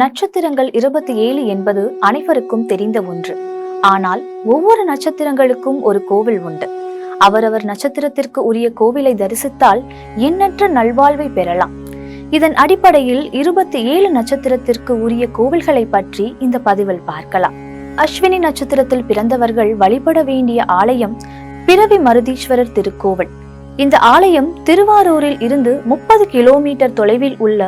நட்சத்திரங்கள் இருபத்தி ஏழு என்பது அனைவருக்கும் தெரிந்த ஒன்று. ஆனால் ஒவ்வொரு நட்சத்திரங்களுக்கும் ஒரு கோவில் உண்டு. அவரவர் நட்சத்திரத்திற்கு உரிய கோவிலை தரிசித்தால் எண்ணற்ற நல்வாழ்வை பெறலாம். இதன் அடிப்படையில் இருபத்தி ஏழு நட்சத்திரத்திற்கு உரிய கோவில்களை பற்றி இந்த பதிவில் பார்க்கலாம். அஸ்வினி நட்சத்திரத்தில் பிறந்தவர்கள் வழிபட வேண்டிய ஆலயம் பிறவி மருதீஸ்வரர் திருக்கோவில். இந்த ஆலயம் திருவாரூரில் இருந்து முப்பது கிலோமீட்டர் தொலைவில் உள்ள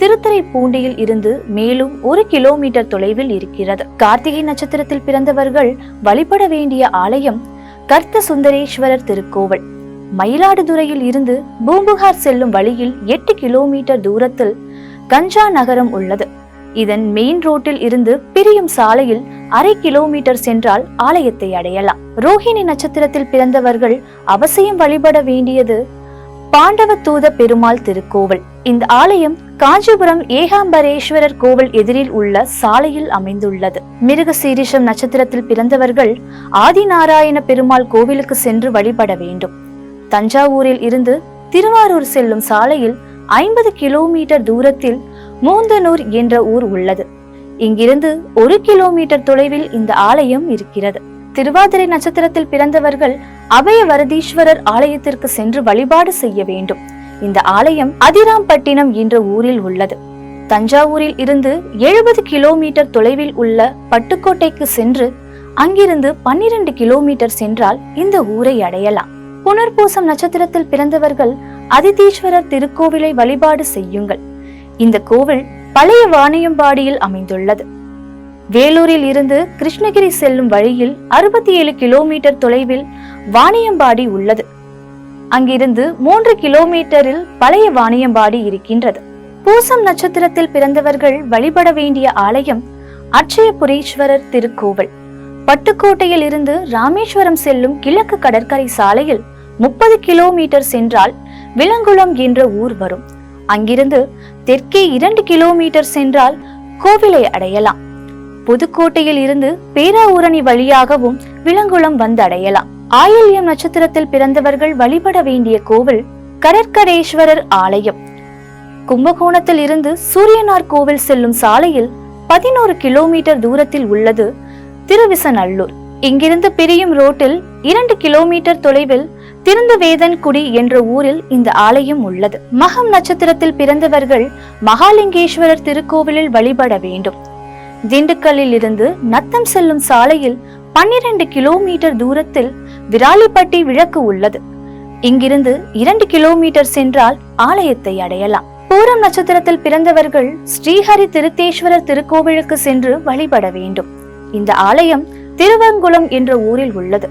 திருத்துறைப்பூண்டியில் இருந்து மேலும் ஒரு கிலோமீட்டர் தொலைவில் இருக்கிறது. கார்த்திகை நட்சத்திரத்தில் பிறந்தவர்கள் வழிபட வேண்டிய ஆலயம் கர்த்த சுந்தரேஸ்வரர் திருக்கோவில். மயிலாடுதுறையில் இருந்து பூம்புகார் செல்லும் வழியில் எட்டு கிலோமீட்டர் தூரத்தில் கஞ்சா நகரம் உள்ளது. இதன் மெயின் ரோட்டில் இருந்து பிரியும் சாலையில் அரை கிலோமீட்டர் சென்றால் ஆலயத்தை அடையலாம். ரோஹிணி நட்சத்திரத்தில் பிறந்தவர்கள் அவசியம் வழிபட வேண்டியது பாண்டவ தூத பெருமாள் திருக்கோவில். இந்த ஆலயம் காஞ்சிபுரம் ஏகாம்பரேஸ்வரர் கோவில் எதிரில் உள்ள சாலையில் அமைந்துள்ளது. மிருக சீரிஷம் நட்சத்திரத்தில் பிறந்தவர்கள் ஆதிநாராயண பெருமாள் கோவிலுக்கு சென்று வழிபட வேண்டும். தஞ்சாவூரில் இருந்து திருவாரூர் செல்லும் சாலையில் ஐம்பது கிலோமீட்டர் தூரத்தில் மூந்தனூர் என்ற ஊர் உள்ளது. இங்கிருந்து ஒரு கிலோமீட்டர் தொலைவில் இந்த ஆலயம் இருக்கிறது. திருவாதிரை நட்சத்திரத்தில் பிறந்தவர்கள் அபய வரதீஸ்வரர் ஆலயத்திற்கு சென்று வழிபாடு செய்ய வேண்டும். இந்த ஆலயம் அதிராம்பட்டினம் என்ற ஊரில் உள்ளது. தஞ்சாவூரில் இருந்து எழுபது கிலோமீட்டர் தொலைவில் உள்ள பட்டுக்கோட்டைக்கு சென்று அங்கிருந்து பன்னிரண்டு கிலோமீட்டர் சென்றால் இந்த ஊரை அடையலாம். புனர்பூசம் நட்சத்திரத்தில் பிறந்தவர்கள் அதிதீஸ்வரர் திருக்கோவிலை வழிபாடு செய்யுங்கள். இந்த கோவில் பழைய வாணியம்பாடியில் அமைந்துள்ளது. வேலூரில் இருந்து கிருஷ்ணகிரி செல்லும் வழியில் அறுபத்தி ஏழு கிலோமீட்டர் தொலைவில் வாணியம்பாடி உள்ளது. அங்கிருந்து மூன்று கிலோமீட்டரில் பழைய வாணியம்பாடி இருக்கின்றது. பூசம் நட்சத்திரத்தில் பிறந்தவர்கள் வழிபட வேண்டிய ஆலயம் அட்சயபுரீஸ்வரர் திருக்கோவில். பட்டுக்கோட்டையில் இருந்து ராமேஸ்வரம் செல்லும் கிழக்கு கடற்கரை சாலையில் முப்பது கிலோமீட்டர் சென்றால் விலங்குளம் என்ற ஊர் வரும். அங்கிருந்து தெற்கே இரண்டு கிலோமீட்டர் சென்றால் கோவிலை அடையலாம். புதுக்கோட்டையில் இருந்து பேராவூரணி வழியாகவும் விலங்குளம் வந்து அடையலாம். ஆயில்யம் நட்சத்திரத்தில் பிறந்தவர்கள் வழிபட வேண்டிய கோவில் கடற்கரேஸ்வரர் ஆலயம். கும்பகோணத்தில் இருந்து சூரியனார் கோவில் செல்லும் சாலையில் பதினோரு கிலோமீட்டர் தூரத்தில் உள்ளது திருவிசநல்லூர். இங்கிருந்து பிரியும் ரோட்டில் இரண்டு கிலோமீட்டர் தொலைவில் திருந்தவேதன்குடி என்ற ஊரில் இந்த ஆலயம் உள்ளது. மகம் நட்சத்திரத்தில் பிறந்தவர்கள் மகாலிங்கேஸ்வரர் திருக்கோவிலில் வழிபட வேண்டும். திண்டுக்கல்லில் இருந்து நத்தம் செல்லும் சாலையில் பன்னிரண்டு கிலோமீட்டர் தூரத்தில் விராலிப்பட்டி விளக்கு உள்ளது. இங்கிருந்து இரண்டு கிலோமீட்டர் சென்றால் ஆலயத்தை அடையலாம். பூரம் நட்சத்திரத்தில் பிறந்தவர்கள் ஸ்ரீஹரி திருத்தேஸ்வரர் திருக்கோவிலுக்கு சென்று வழிபட வேண்டும். இந்த ஆலயம் திருவங்குளம் என்ற ஊரில் உள்ளது.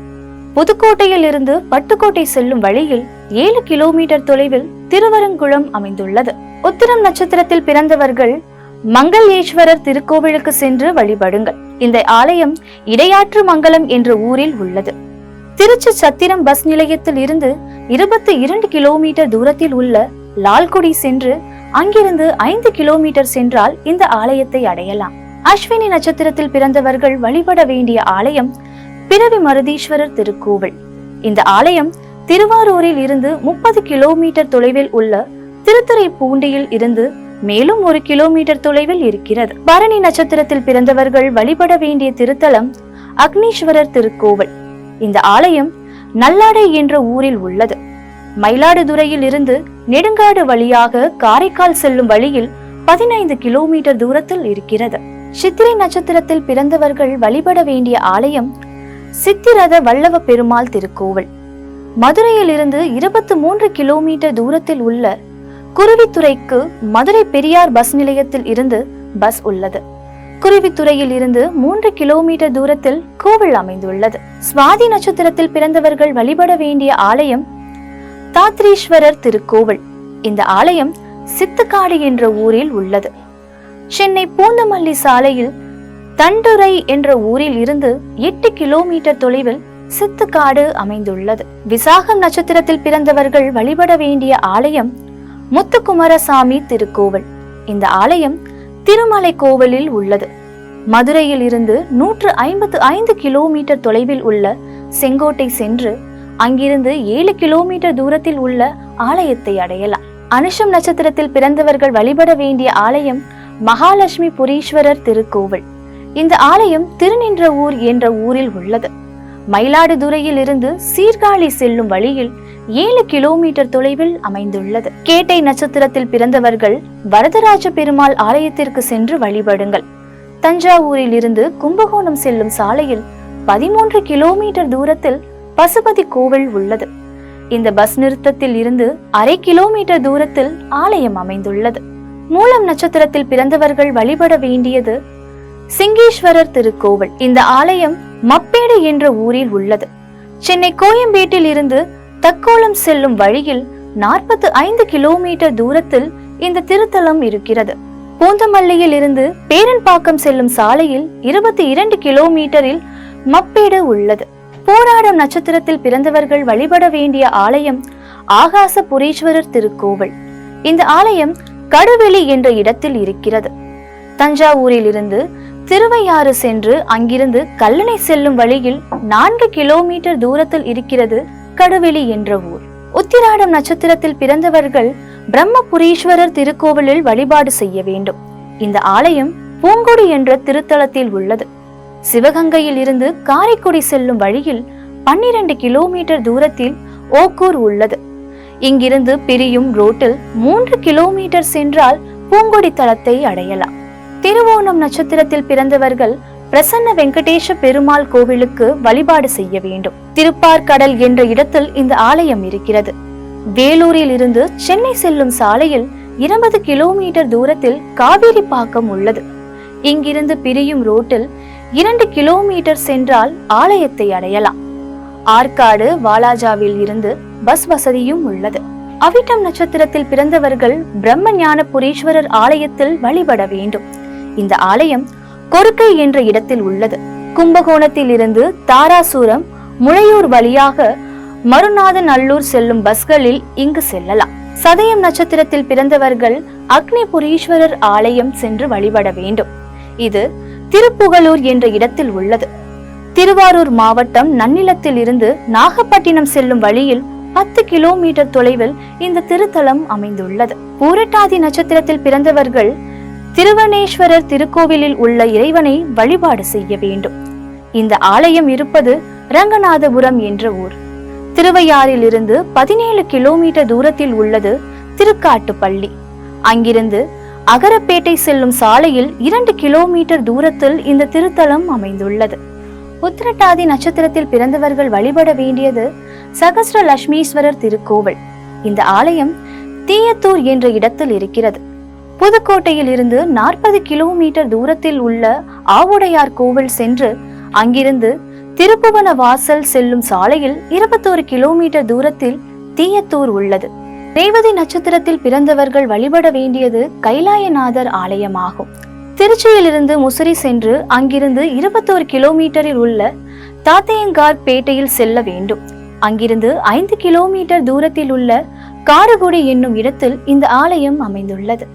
புதுக்கோட்டையில் இருந்து பட்டுக்கோட்டை செல்லும் வழியில் ஏழு கிலோமீட்டர் தொலைவில் திருவரங்குளம் அமைந்துள்ளது. உத்திரம் நட்சத்திரத்தில் பிறந்தவர்கள் மங்களேஸ்வரர் திருக்கோவிலுக்கு சென்று வழிபடுங்கள். இந்த ஆலயம் இடையாற்று மங்கலம் என்ற ஊரில் உள்ளது. திருச்சி சத்திரம் பஸ் நிலையத்தில் இருந்து இருபத்தி இரண்டு கிலோமீட்டர் தூரத்தில் உள்ள லால்குடி சென்று அங்கிருந்து ஐந்து கிலோமீட்டர் சென்றால் இந்த ஆலயத்தை அடையலாம். அஸ்வினி நட்சத்திரத்தில் பிறந்தவர்கள் வழிபட வேண்டிய ஆலயம் பிறவி மருதீஸ்வரர் திருக்கோவில். இந்த ஆலயம் திருவாரூரில் இருந்து முப்பது கிலோமீட்டர் தொலைவில் உள்ள திருத்துறைப்பூண்டியில் இருந்து மேலும் ஒரு கிலோமீட்டர் தொலைவில் இருக்கிறது. பரணி நட்சத்திரத்தில் பிறந்தவர்கள் வழிபட வேண்டிய திருத்தலம் அக்னீஸ்வரர் திருக்கோவில். இந்த ஆலயம் நல்லாடை என்ற ஊரில் உள்ளது. மயிலாடுதுறையில் இருந்து நெடுங்காடு வழியாக காரைக்கால் செல்லும் வழியில் பதினைந்து கிலோமீட்டர் தூரத்தில் இருக்கிறது. சித்திரை நட்சத்திரத்தில் பிறந்தவர்கள் வழிபட வேண்டிய ஆலயம் சித்திரத வல்லவ பெருமாள் திருக்கோவில். மதுரையில் இருந்து இருபத்தி மூன்று கிலோமீட்டர் தூரத்தில் உள்ள குருவித்துறைக்கு மதுரை பெரியார் பஸ் நிலையத்தில் இருந்து பஸ் உள்ளது. குருவித்துறையில் இருந்து மூன்று கிலோமீட்டர் தூரத்தில் கோவில் அமைந்துள்ளது. சுவாதி நட்சத்திரத்தில் பிறந்தவர்கள் வழிபட வேண்டிய ஆலயம் தாத்ரீஸ்வரர் திருக்கோவில். இந்த ஆலயம் சித்துக்காடு என்ற ஊரில் உள்ளது. சென்னை பூந்தமல்லி சாலையில் தண்டுரை என்ற ஊரில் இருந்து எட்டு கிலோமீட்டர் தொலைவில் சித்துக்காடு அமைந்துள்ளது. விசாகம் நட்சத்திரத்தில் பிறந்தவர்கள் வழிபட வேண்டிய ஆலயம் முத்துக்குமாரசாமி திருக்கோவில். இந்த ஆலயம் திருமலை கோவிலில் உள்ளது. மதுரையில் இருந்து நூற்று ஐம்பத்து ஐந்து கிலோமீட்டர் தொலைவில் உள்ள செங்கோட்டை சென்று அங்கிருந்து ஏழு கிலோமீட்டர் தூரத்தில் உள்ள ஆலயத்தை அடையலாம். அனுஷம் நட்சத்திரத்தில் பிறந்தவர்கள் வழிபட வேண்டிய ஆலயம் மகாலட்சுமி புரீஸ்வரர் திருக்கோவில். இந்த ஆலயம் திருநின்ற ஊர் என்ற ஊரில் உள்ளது. மயிலாடுதுறையில் இருந்து சீர்காழி செல்லும் வழியில் ஏழு கிலோமீட்டர் தொலைவில் அமைந்துள்ளது. கேட்டை நட்சத்திரத்தில் பிறந்தவர்கள் வரதராஜ பெருமாள் ஆலயத்திற்கு சென்று வழிபடுங்கள். தஞ்சாவூரில் இருந்து கும்பகோணம் செல்லும் சாலையில் பதிமூன்று கிலோமீட்டர் தூரத்தில் பசுபதி கோவில் உள்ளது. இந்த பஸ் நிறுத்தத்தில் இருந்து அரை கிலோமீட்டர் தூரத்தில் ஆலயம் அமைந்துள்ளது. மூலம் நட்சத்திரத்தில் பிறந்தவர்கள் வழிபட வேண்டியது சிங்கேஸ்வரர் திருக்கோவில். இந்த ஆலயம் மப்பேடு என்ற ஊரில் உள்ளது. சென்னை கோயம்பேட்டில் இருந்து தக்கோலம் செல்லும் வழியில் நாற்பத்து ஐந்து கிலோமீட்டர் தூரத்தில் இந்த திருத்தலம் இருக்கிறது. பூந்தமல்லியில் இருந்து பேரன்பாக்கம் செல்லும் சாலையில் இருபத்தி இரண்டு கிலோமீட்டரில் மப்பேடு உள்ளது. போராடும் நட்சத்திரத்தில் பிறந்தவர்கள் வழிபட வேண்டிய ஆலயம் ஆகாச புரீஸ்வரர் திருக்கோவில். இந்த ஆலயம் கடுவெளி என்ற இடத்தில் இருக்கிறது. தஞ்சாவூரில் இருந்து திருவையாறு சென்று அங்கிருந்து கல்லணை செல்லும் வழியில் நான்கு கிலோமீட்டர் தூரத்தில் இருக்கிறது கடுவெளி என்ற ஊர். உத்திராடம் நட்சத்திரத்தில் பிறந்தவர்கள் பிரம்மபுரீஸ்வரர் திருக்கோவிலில் வழிபாடு செய்ய வேண்டும். இந்த ஆலயம் பூங்குடி என்ற திருத்தலத்தில் உள்ளது. சிவகங்கையில் இருந்து காரைக்குடி செல்லும் வழியில் பன்னிரண்டு கிலோமீட்டர் தூரத்தில் ஓக்கூர் உள்ளது. இங்கிருந்து பிரியும் ரோட்டில் மூன்று கிலோமீட்டர் சென்றால் பூங்குடி தளத்தை அடையலாம். திருவோணம் நட்சத்திரத்தில் பிறந்தவர்கள் பிரசன்ன வெங்கடேஷ பெருமாள் கோவிலுக்கு வழிபாடு செய்ய வேண்டும். திருப்பார்கடல் என்ற இடத்தில் இந்த ஆலயம் இருக்கிறது. வேலூரில் இருந்து சென்னை செல்லும் சாலையில் இருபது கிலோமீட்டர் தூரத்தில் காவிரி பாக்கம் உள்ளது. இங்கிருந்து பிரியும் ரோட்டில் இரண்டு கிலோமீட்டர் சென்றால் ஆலயத்தை அடையலாம். ஆற்காடு வாலாஜாவில் இருந்து பஸ் வசதியும் உள்ளது. அவிட்டம் நட்சத்திரத்தில் பிறந்தவர்கள் பிரம்ம ஞான புரீஸ்வரர் ஆலயத்தில் வழிபட வேண்டும். இந்த ஆலயம் கொருக்கை என்ற இடத்தில் உள்ளது. கும்பகோணத்தில் இருந்து தாராசூரம் முளையூர் வழியாக மருநாதன் நல்லூர் செல்லும் பஸ்களில் இங்கு செல்லலாம். சதயம் நட்சத்திரத்தில் பிறந்தவர்கள் அக்னிபுரீஸ்வரர் ஆலயம் சென்று வழிபட வேண்டும். இது திருப்புகலூர் என்ற இடத்தில் உள்ளது. திருவாரூர் மாவட்டம் நன்னிலத்தில் இருந்து நாகப்பட்டினம் செல்லும் வழியில் பத்து கிலோமீட்டர் தொலைவில் இந்த திருத்தலம் அமைந்துள்ளது. பூரட்டாதி நட்சத்திரத்தில் பிறந்தவர்கள் திருவனேஸ்வரர் திருக்கோவிலில் உள்ள இறைவனை வழிபாடு செய்ய வேண்டும். இந்த ஆலயம் இருப்பது ரங்கநாதபுரம் என்ற ஊர். திருவையாறில் இருந்து பதினேழு கிலோமீட்டர் தூரத்தில் உள்ளது திருக்காட்டுப்பள்ளி. அங்கிருந்து அகரப்பேட்டை செல்லும் சாலையில் இரண்டு கிலோமீட்டர் தூரத்தில் இந்த திருத்தலம் அமைந்துள்ளது. உத்திரட்டாதி நட்சத்திரத்தில் பிறந்தவர்கள் வழிபட வேண்டியது சகசிர லட்சுமீஸ்வரர் திருக்கோவில். இந்த ஆலயம் தீயத்தூர் என்ற இடத்தில் இருக்கிறது. புதுக்கோட்டையில் இருந்து நாற்பது கிலோமீட்டர் தூரத்தில் உள்ள ஆவுடையார் கோவில் சென்று அங்கிருந்து திருப்புவன வாசல் செல்லும் சாலையில் இருபத்தோரு கிலோமீட்டர் தூரத்தில் தீயத்தூர் உள்ளது. ரேவதி நட்சத்திரத்தில் பிறந்தவர்கள் வழிபட வேண்டியது கைலாயநாதர் ஆலயமாகும். திருச்சியிலிருந்து முசிறி சென்று அங்கிருந்து இருபத்தோரு கிலோமீட்டரில் உள்ள தாத்தையங்கார் பேட்டையில் செல்ல வேண்டும். அங்கிருந்து ஐந்து கிலோமீட்டர் தூரத்தில் உள்ள காரகுடி என்னும் இடத்தில் இந்த ஆலயம் அமைந்துள்ளது.